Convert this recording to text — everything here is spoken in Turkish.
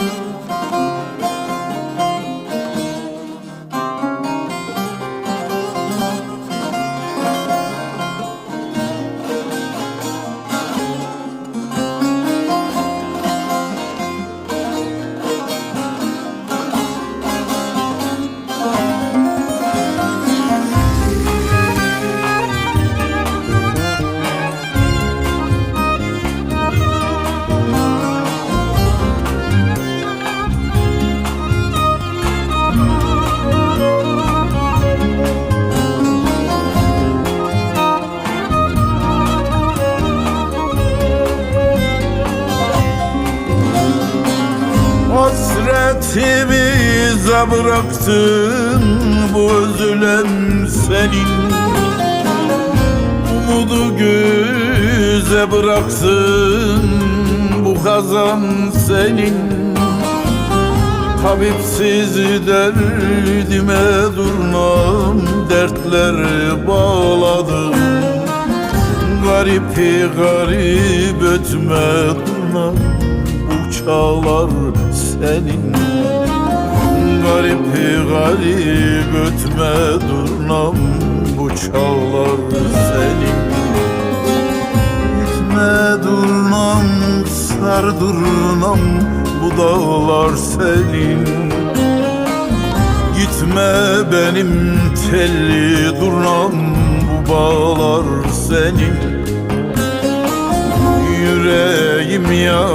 love. Bize bıraktın bu özlem senin. Umudu göze bıraksın bu kazan senin. Tabipsiz derdime durnam dertler bağladım Garip garip ötme durnam bu çağlar senin. Garip garip ötme durnam bu çağlar senin. Gitme durnam sar durnam bu dağlar senin. Gitme benim telli durnam bu bağlar senin. Yüreğim ya